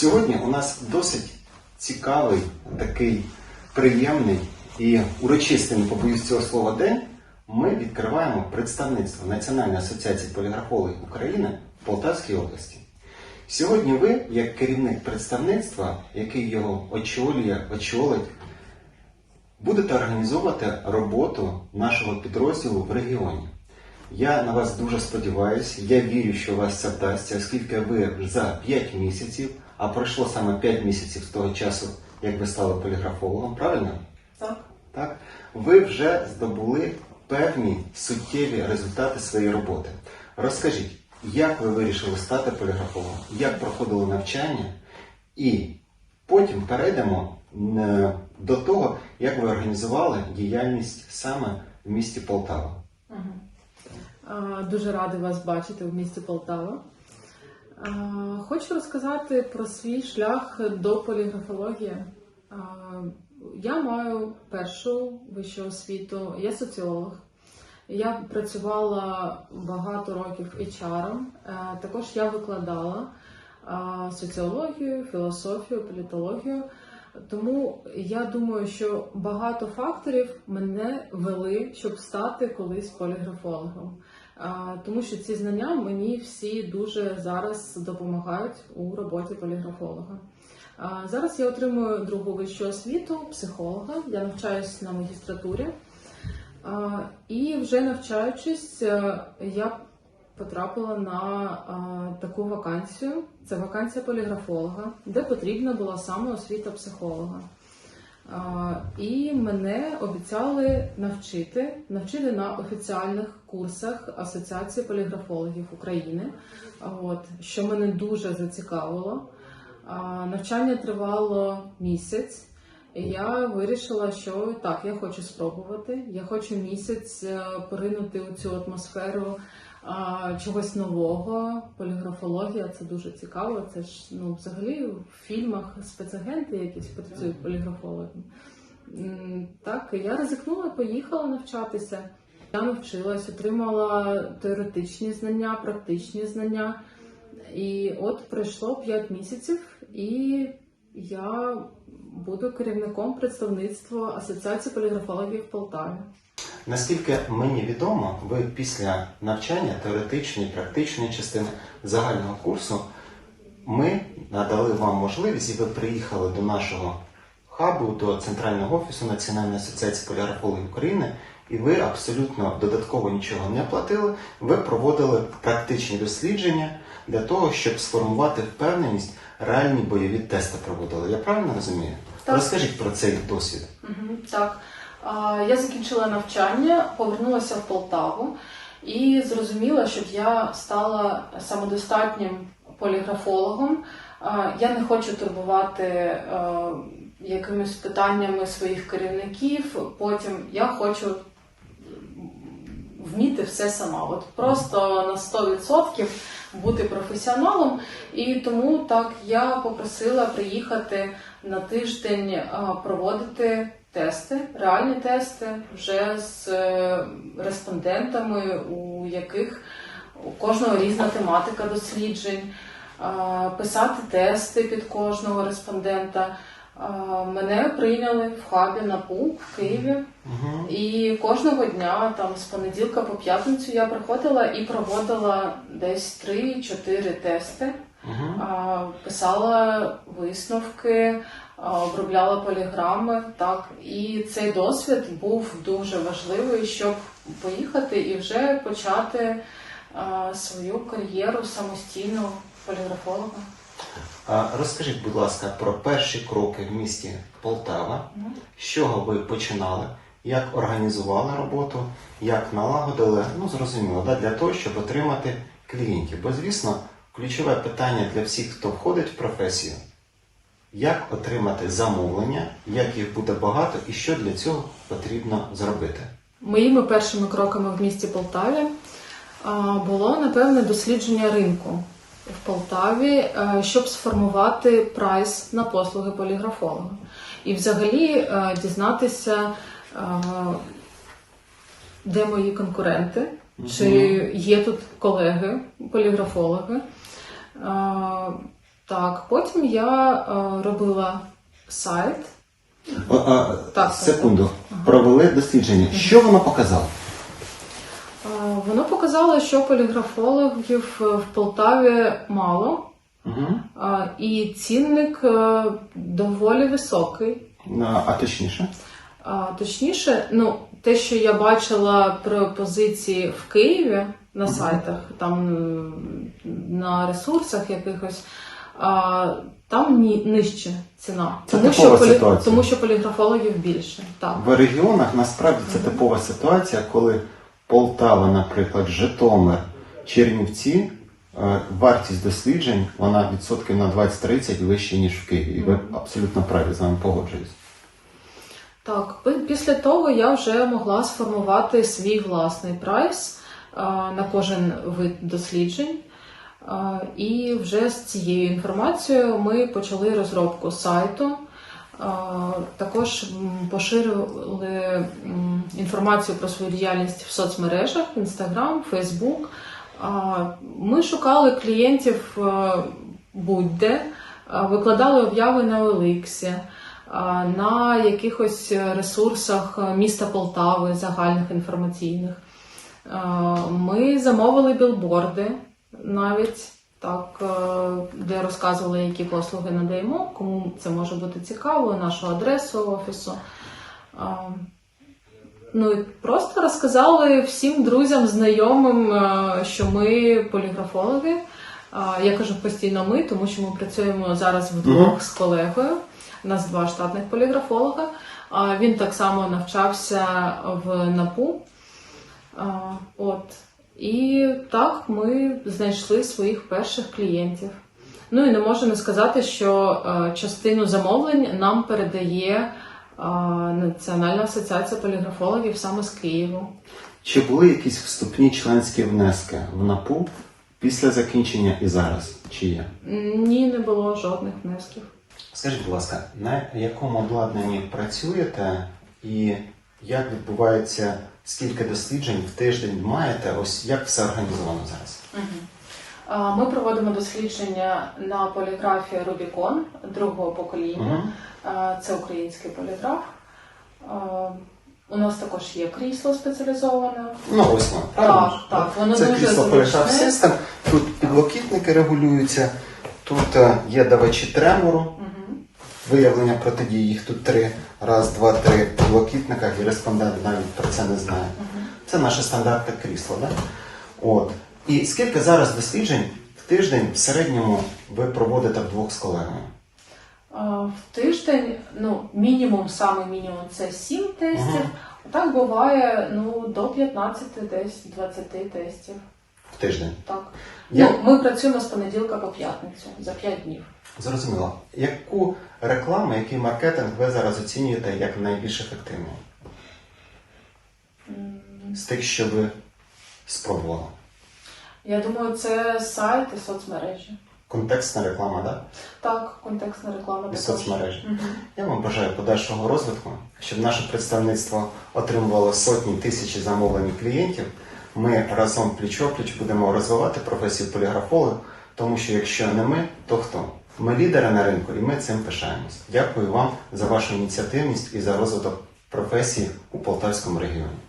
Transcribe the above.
Сьогодні у нас досить цікавий, такий приємний і урочистий, не побоюсь цього слова, день. Ми відкриваємо представництво Національної асоціації поліграфологів України в Полтавській області. Сьогодні ви, як керівник представництва, який його очолює, очолить, будете організовувати роботу нашого підрозділу в регіоні. Я на вас дуже сподіваюся, я вірю, що у вас це вдасться, оскільки ви за 5 місяців, а пройшло саме 5 місяців з того часу, як ви стали поліграфологом, правильно? Так. Так? Ви вже здобули певні суттєві результати своєї роботи. Розкажіть, як ви вирішили стати поліграфологом, як проходило навчання, і потім перейдемо е, до того, як ви організували діяльність саме в місті Полтава. А, Дуже радий вас бачити в місті Полтава. Хочу розказати про свій шлях до поліграфології. Я маю першу вищу освіту, я соціолог. Я працювала багато років HR. Е, Також я викладала соціологію, філософію, політологію. Тому я думаю, що багато факторів мене вели, щоб стати колись поліграфологом. Тому що ці знання мені всі дуже зараз допомагають у роботі поліграфолога. Зараз я отримую другу вищу освіту психолога. Я навчаюсь на магістратурі. І вже навчаючись, е, я потрапила на а, таку вакансію. Це вакансія поліграфолога, де потрібна була саме освіта психолога. А, І мене обіцяли навчити, навчити на офіціальних курсах Асоціації поліграфологів України, от, що мене дуже зацікавило. А, Навчання тривало місяць. Я вирішила, що так, я хочу спробувати. Я хочу місяць е, поринути у цю атмосферу чогось нового. Поліграфологія це дуже цікаво. Це ж ну, взагалі в фільмах спецагенти якісь працюють поліграфологами. Так, я ризикнула, поїхала навчатися. Я навчилась, отримала теоретичні знання, практичні знання. І от пройшло 5 місяців, і я буду керівником представництва Асоціації поліграфологів в Полтаві. Наскільки мені відомо, ви після навчання теоретичної, практичної частини загального курсу ми надали вам можливість, і ви приїхали до нашого хабу, до центрального офісу Національної асоціації поліграфологів України, і ви абсолютно додатково нічого не платили. Ви проводили практичні дослідження для того, щоб сформувати впевненість, реальні бойові тести проводили. Я правильно розумію? Так. Розкажіть про цей досвід. Угу, так. Я закінчила навчання, повернулася в Полтаву і зрозуміла, щоб я стала самодостатнім поліграфологом. Я не хочу турбувати якимись питаннями своїх керівників. Потім я хочу вміти все сама. От просто на 100% бути професіоналом. І тому так я попросила приїхати на тиждень проводити тести, реальні тести вже з е, респондентами, у яких у кожного різна тематика досліджень, писати тести під кожного респондента. Мене прийняли в хабі НАПУ в Києві. Угу. І кожного дня, там з понеділка по п'ятницю, я приходила і проводила десь 3-4 тести, Угу. писала висновки, обробляла поліграми. Так, і цей досвід був дуже важливий, щоб поїхати і вже почати свою кар'єру самостійно поліграфолога. Розкажіть, будь ласка, про перші кроки в місті Полтава. Мгм. З чого ви починали? Як організували роботу, як налагодили? Ну, зрозуміло, да, для того, щоб отримати клієнтів. Бо, звісно, ключове питання для всіх, хто входить в професію, як отримати замовлення, як їх буде багато і що для цього потрібно зробити. Моїми першими кроками в місті Полтаві було напевне дослідження ринку в Полтаві, е, щоб сформувати прайс на послуги поліграфолога. І взагалі е, дізнатися, е, де мої конкуренти, чи є тут колеги, поліграфологи. Е, Так, потім я е, робила сайт. О, а, так, секунду. Провели дослідження. Що воно показало? Е, Воно показало, що поліграфологів е, в Полтаві мало, Угу. е, і цінник е, доволі високий. А точніше? А, точніше, ну, те, що я бачила про позиції в Києві на сайтах, там м, на ресурсах якихось, а, там ні, нижче ціна. Це тому, типова що, ситуація. тому що поліграфологів більше. Так. В регіонах насправді це типова ситуація, коли Полтава, наприклад, Житомир, Чернівці, е, вартість досліджень вона відсотків на 20-30 вища, ніж в Києві. І ви абсолютно праві з вами погоджуюсь. Так, після того я вже могла сформувати свій власний прайс на кожен вид досліджень. І вже з цією інформацією ми почали розробку сайту. Також поширили інформацію про свою діяльність в соцмережах: Instagram, Facebook. Ми шукали клієнтів будь-де, викладали обяви на Оликсі на якихось ресурсах міста Полтави, загальних інформаційних. Ми замовили білборди навіть так, е, де розказували, які послуги надаємо, кому це може бути цікаво, нашу адресу офісу. Ну і просто розказали всім друзям, знайомим, е, що ми поліграфологи. Я кажу постійно ми, тому що ми працюємо зараз вдвох з колегою. У нас два штатних поліграфолога. Він так само навчався в НАПУ. От. І так ми знайшли своїх перших клієнтів. Ну і не можу не сказати, що е, частину замовлень нам передає е, Національна асоціація поліграфологів саме з Києву. Чи були якісь вступні членські внески в НАПУ після закінчення і зараз? Чи є? Ні, не було жодних внесків. Скажіть, будь ласка, на якому обладнанні працюєте і як відбувається, скільки досліджень в тиждень маєте? Ось як все організовано зараз? Ми проводимо дослідження на поліграфі Рубікон другого покоління. Угу. Це український поліграф. У нас також є крісло спеціалізоване. Ну ось воно. Так, так, воно Це дуже крісло. Polyshaft System. Тут підлокітники регулюються, тут е, є давачі тремору, Угу. Виявлення протидії. Їх тут три. Раз, два, три підлокітника, і респондент навіть про це не знає. Це наше стандартне крісло. Да? От. І скільки зараз досліджень в тиждень в середньому ви проводите вдвох з колегами? В тиждень, ну, мінімум, саме мінімум це 7 тестів. А так буває ну, до 15, десь 20 тестів. Тиждень. Так. Я- Ну, ми працюємо з понеділка по п'ятницю за 5 днів. Зрозуміло. Яку рекламу, який маркетинг ви зараз оцінюєте як найбільш ефективний? М, З тих, що ви спробували? Я думаю, це сайт і соцмережі. Контекстна реклама, так? Так, контекстна реклама І соцмережі. Мгм. Я вам бажаю подальшого розвитку, щоб наше представництво отримувало сотні тисячі замовлень клієнтів. Ми разом пліч-опліч будемо розвивати професію поліграфолога, тому що якщо не ми, то хто? Ми лідери на ринку і ми цим пишаємось. Дякую вам за вашу ініціативність і за розвиток професії у Полтавському регіоні.